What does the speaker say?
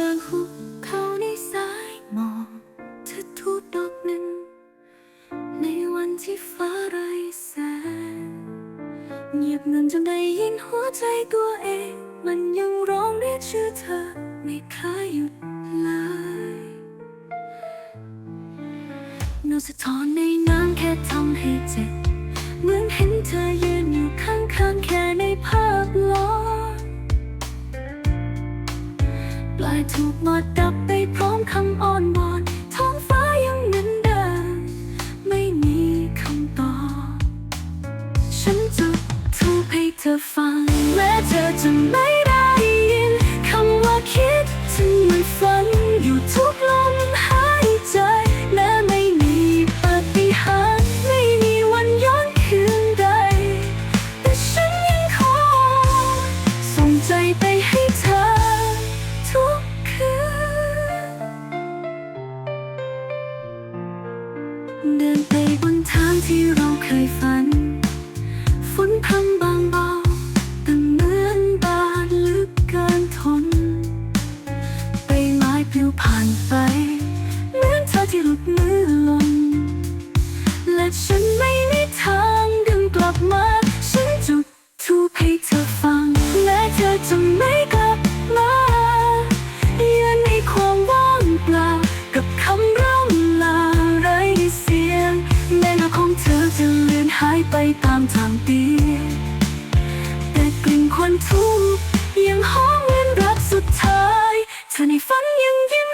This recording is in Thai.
ลางหุบเขาในสายหมอกเธอทูบดอกหนึ่ง ในวันที่ฟ้าไร้แสงเงียบเงินจนได้ยินหัวใจตัวเอง มันยังร้องเรียกชื่อเธอ ไม่เคยหยุดเลยเงาสะท้อนในน้ำแค่ทำให้เจ็บายถูกหมดดับไปพร้อมคำอ้อนวอน เดินไปบนทางที่เราเคยฝัน ฝนพรำบามทางปี แต่กลิ่นควันทุ่งยังหอมเงินรักสุดท้ายเธอในฝันยังยิ้ม